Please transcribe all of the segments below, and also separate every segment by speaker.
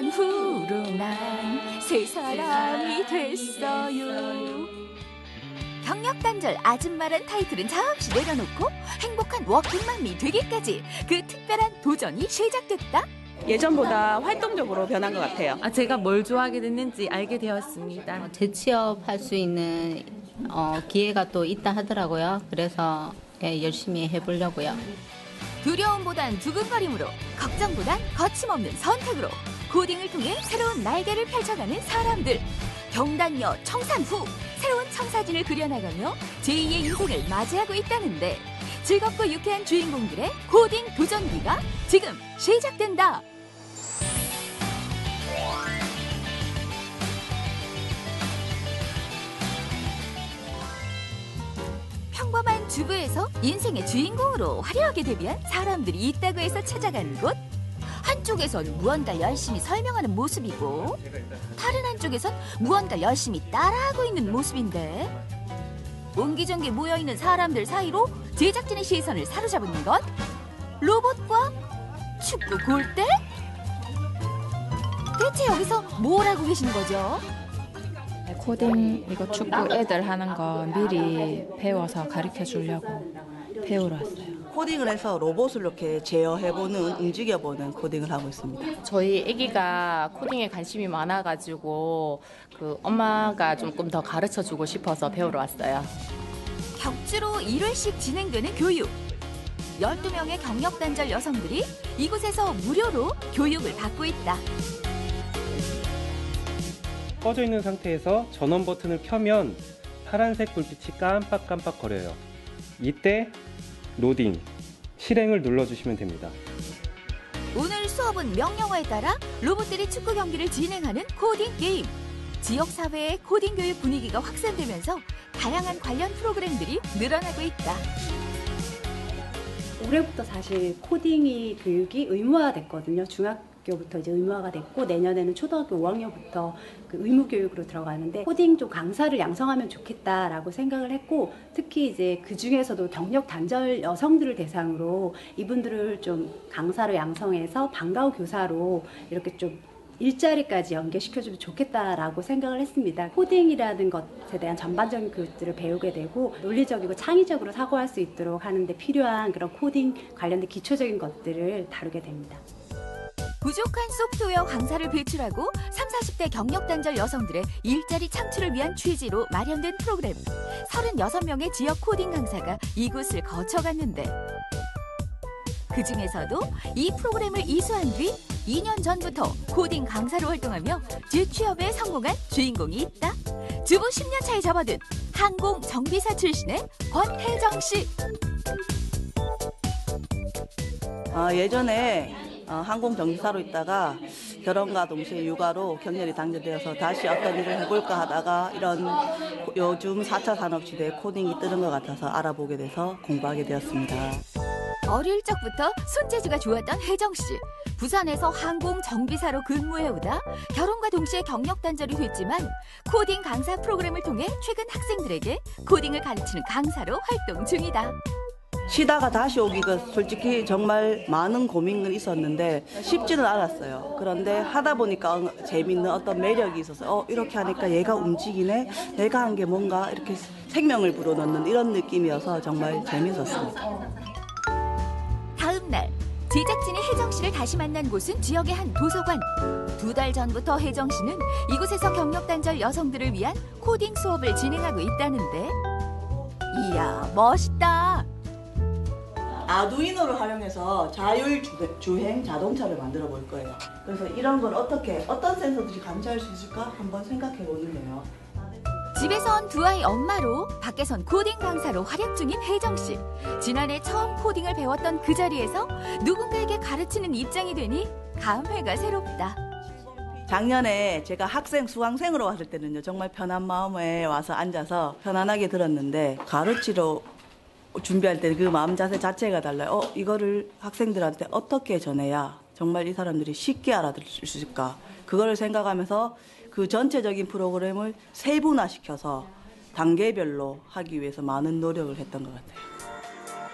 Speaker 1: 3년 후로 난 새 사람이 됐어요. 경력단절 아줌마란 타이틀은 잠시 내려놓고 행복한 워킹맘이 되기까지 그 특별한 도전이 시작됐다.
Speaker 2: 예전보다 활동적으로 변한 것 같아요.
Speaker 3: 아, 제가 뭘 좋아하게 됐는지 알게 되었습니다.
Speaker 4: 재취업할 수 있는 어, 기회가 또 있다 하더라고요. 그래서 예, 열심히 해보려고요.
Speaker 1: 두려움보단 두근거림으로 걱정보단 거침없는 선택으로 코딩을 통해 새로운 날개를 펼쳐가는 사람들 경단녀 청산 후 새로운 청사진을 그려나가며 제2의 인생을 맞이하고 있다는데 즐겁고 유쾌한 주인공들의 코딩 도전기가 지금 시작된다. 평범한 주부에서 인생의 주인공으로 화려하게 데뷔한 사람들이 있다고 해서 찾아간 곳. 한쪽에선 무언가 열심히 설명하는 모습이고 다른 한쪽에선 무언가 열심히 따라하고 있는 모습인데 옹기종기 모여있는 사람들 사이로 제작진의 시선을 사로잡은 것 로봇과 축구 골대? 대체 여기서 뭘 하고 계신 거죠?
Speaker 5: 코딩 이거 축구 애들 하는 거 미리 배워서 가르쳐 주려고 배우러 왔어요.
Speaker 6: 코딩을 해서 로봇을 이렇게 제어해보는, 움직여보는 코딩을 하고 있습니다.
Speaker 7: 저희 아기가 코딩에 관심이 많아가지고 그 엄마가 조금 더 가르쳐 주고 싶어서 배우러 왔어요.
Speaker 1: 격주로 1회씩 진행되는 교육. 12명의 경력단절 여성들이 이곳에서 무료로 교육을 받고 있다.
Speaker 8: 꺼져 있는 상태에서 전원 버튼을 켜면 파란색 불빛이 깜빡깜빡 거려요. 이때 로딩, 실행을 눌러주시면 됩니다.
Speaker 1: 오늘 수업은 명령어에 따라 로봇들이 축구 경기를 진행하는 코딩 게임. 지역 사회의 코딩 교육 분위기가 확산되면서 다양한 관련 프로그램들이 늘어나고 있다.
Speaker 9: 올해부터 사실 코딩이 교육이 의무화됐거든요. 중학 교부터 이제 의무화가 됐고 내년에는 초등학교 5학년부터 그 의무 교육으로 들어가는데 코딩 좀 강사를 양성하면 좋겠다라고 생각을 했고 특히 이제 그 중에서도 경력 단절 여성들을 대상으로 이분들을 좀 강사로 양성해서 방과후 교사로 이렇게 좀 일자리까지 연계시켜주면 좋겠다라고 생각을 했습니다. 코딩이라는 것에 대한 전반적인 교육들을 배우게 되고 논리적이고 창의적으로 사고할 수 있도록 하는데 필요한 그런 코딩 관련된 기초적인 것들을 다루게 됩니다.
Speaker 1: 부족한 소프트웨어 강사를 배출하고 3, 40대 경력단절 여성들의 일자리 창출을 위한 취지로 마련된 프로그램. 36명의 지역 코딩 강사가 이곳을 거쳐갔는데 그 중에서도 이 프로그램을 이수한 뒤 2년 전부터 코딩 강사로 활동하며 재취업에 성공한 주인공이 있다. 주부 10년 차에 접어든 항공 정비사 출신의 권혜정 씨.
Speaker 6: 아, 예전에 어, 항공 정비사로 있다가 결혼과 동시에 육아로 경렬이 단절되어서 다시 어떤 일을 해볼까 하다가 이런 요즘 4차 산업시대에 코딩이 뜨는 것 같아서 알아보게 돼서 공부하게 되었습니다.
Speaker 1: 어릴 적부터 손재주가 좋았던 혜정 씨. 부산에서 항공 정비사로 근무해오다 결혼과 동시에 경력 단절이 됐지만 코딩 강사 프로그램을 통해 최근 학생들에게 코딩을 가르치는 강사로 활동 중이다.
Speaker 6: 쉬다가 다시 오기가 솔직히 정말 많은 고민은 있었는데 쉽지는 않았어요. 그런데 하다 보니까 재밌는 어떤 매력이 있어서 어 이렇게 하니까 얘가 움직이네. 내가 한 게 뭔가 이렇게 생명을 불어넣는 이런 느낌이어서 정말 재밌었습니다.
Speaker 1: 다음 날 제작진이 혜정 씨를 다시 만난 곳은 지역의 한 도서관. 두 달 전부터 혜정 씨는 이곳에서 경력 단절 여성들을 위한 코딩 수업을 진행하고 있다는데 이야 멋있다.
Speaker 6: 아두이노를 활용해서 자율 주행 자동차를 만들어 볼 거예요. 그래서 이런 걸 어떻게 어떤 센서들이 감지할 수 있을까 한번 생각해 보는데요.
Speaker 1: 집에선 두 아이 엄마로 밖에선 코딩 강사로 활약 중인 혜정 씨. 지난해 처음 코딩을 배웠던 그 자리에서 누군가에게 가르치는 입장이 되니 감회가 새롭다.
Speaker 6: 작년에 제가 학생 수강생으로 왔을 때는요 정말 편한 마음에 와서 앉아서 편안하게 들었는데 가르치러 준비할 때그 마음 자세 자체가 달라요. 어, 이거를 학생들한테 어떻게 전해야 정말 이 사람들이 쉽게 알아들을 수 있을까? 그걸 생각하면서 그 전체적인 프로그램을 세분화시켜서 단계별로 하기 위해서 많은 노력을 했던 것 같아요.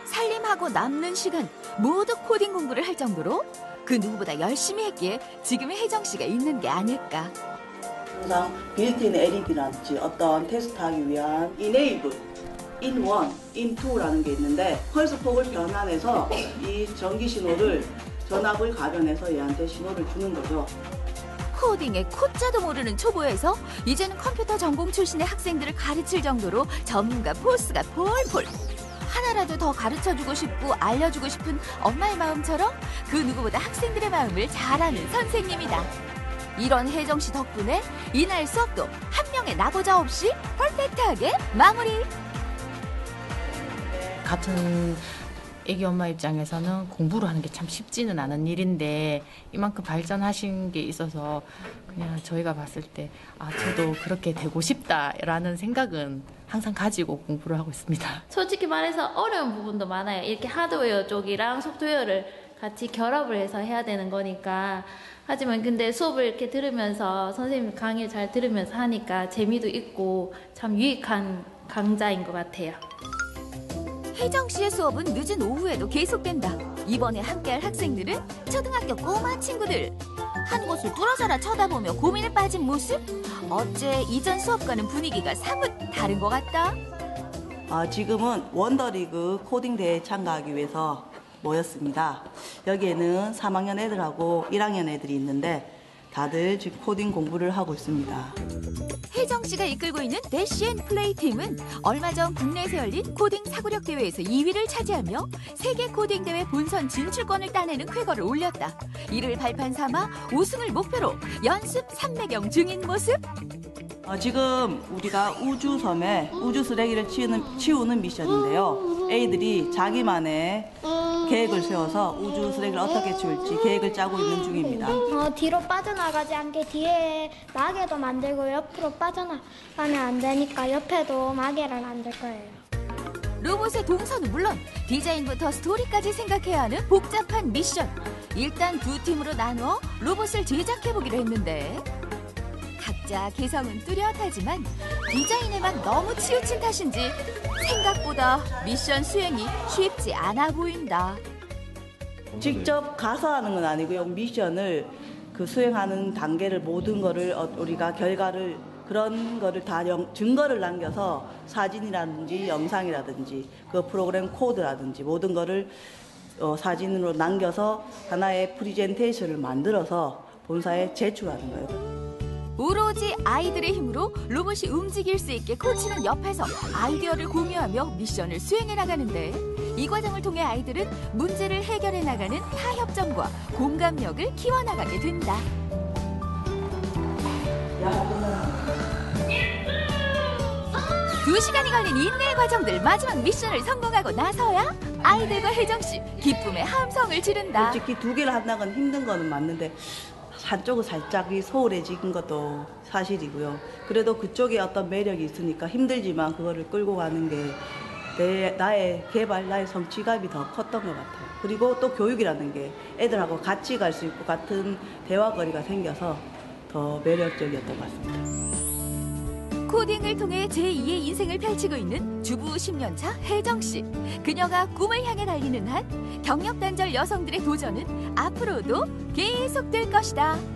Speaker 1: 살림하고 남는 시간 모두 코딩 공부를 할 정도로 그 누구보다 열심히 했기에 지금의 혜정 씨가 있는 게 아닐까.
Speaker 6: 항상 빌트인 LED라든지 어떤 테스트하기 위한 이네이블 in two라는 게 있는데 펄스 폭을 변환해서 이 전기 신호를 전압을 가변해서 얘한테 신호를 주는 거죠.
Speaker 1: 코딩의 코자도 모르는 초보에서 이제는 컴퓨터 전공 출신의 학생들을 가르칠 정도로 전문가 포스가 폴폴. 하나라도 더 가르쳐주고 싶고 알려주고 싶은 엄마의 마음처럼 그 누구보다 학생들의 마음을 잘 아는 선생님이다. 이런 혜정 씨 덕분에 이날 수업도 한 명의 나고자 없이 퍼펙트하게 마무리.
Speaker 7: 같은 애기 엄마 입장에서는 공부를 하는 게 참 쉽지는 않은 일인데 이만큼 발전하신 게 있어서 그냥 저희가 봤을 때 아 저도 그렇게 되고 싶다라는 생각은 항상 가지고 공부를 하고 있습니다.
Speaker 10: 솔직히 말해서 어려운 부분도 많아요. 이렇게 하드웨어 쪽이랑 소프트웨어를 같이 결합을 해서 해야 되는 거니까. 하지만 근데 수업을 이렇게 들으면서 선생님 강의 잘 들으면서 하니까 재미도 있고 참 유익한 강좌인 것 같아요.
Speaker 1: 혜정 씨의 수업은 늦은 오후에도 계속된다. 이번에 함께할 학생들은 초등학교 꼬마 친구들. 한 곳을 뚫어져라 쳐다보며 고민에 빠진 모습? 어째 이전 수업과는 분위기가 사뭇 다른 것 같다.
Speaker 6: 아, 지금은 원더리그 코딩 대회에 참가하기 위해서 모였습니다. 여기에는 3학년 애들하고 1학년 애들이 있는데 다들 지금 코딩 공부를 하고 있습니다.
Speaker 1: 혜정 씨가 이끌고 있는 대시앤 플레이 팀은 얼마 전 국내에서 열린 코딩 사고력 대회에서 2위를 차지하며 세계 코딩 대회 본선 진출권을 따내는 쾌거를 올렸다. 이를 발판 삼아 우승을 목표로 연습 삼매경 중인 모습.
Speaker 6: 어, 지금 우리가 우주섬에 우주 쓰레기를 치우는, 치우는 미션인데요. 애들이 자기만의 계획을 세워서 우주 쓰레기를 어떻게 치울지 계획을 짜고 있는 중입니다.
Speaker 11: 어, 뒤로 빠져나가지 않게 뒤에 마개도 만들고 옆으로 빠져나가면 안 되니까 옆에도 마개를 만들 거예요.
Speaker 1: 로봇의 동선은 물론 디자인부터 스토리까지 생각해야 하는 복잡한 미션. 일단 두 팀으로 나누어 로봇을 제작해보기로 했는데 각자 개성은 뚜렷하지만 디자인에만 너무 치우친 탓인지 생각보다 미션 수행이 쉽지 않아 보인다.
Speaker 6: 직접 가서 하는 건 아니고요. 미션을 그 수행하는 단계를 모든 거를 어, 우리가 결과를 그런 거를 다 영- 증거를 남겨서 사진이라든지 영상이라든지 그 프로그램 코드라든지 모든 거를 어, 사진으로 남겨서 하나의 프리젠테이션을 만들어서 본사에 제출하는 거예요.
Speaker 1: 오로지 아이들의 힘으로 로봇이 움직일 수 있게 코치는 옆에서 아이디어를 공유하며 미션을 수행해 나가는데 이 과정을 통해 아이들은 문제를 해결해 나가는 타협점과 공감력을 키워나가게 된다. 두 시간이 걸린 인내의 과정들 마지막 미션을 성공하고 나서야 아이들과 혜정 씨 기쁨의 함성을 지른다.
Speaker 6: 솔직히 두 개를 한다는 건 힘든 거는 맞는데 한쪽은 살짝 이 소홀해진 것도 사실이고요. 그래도 그쪽에 어떤 매력이 있으니까 힘들지만 그거를 끌고 가는 게 내, 나의 개발, 나의 성취감이 더 컸던 것 같아요. 그리고 또 교육이라는 게 애들하고 같이 갈 수 있고 같은 대화거리가 생겨서 더 매력적이었던 것 같습니다.
Speaker 1: 코딩을 통해 제2의 인생을 펼치고 있는 주부 10년차 혜정 씨. 그녀가 꿈을 향해 달리는 한 경력 단절 여성들의 도전은 앞으로도 계속될 것이다.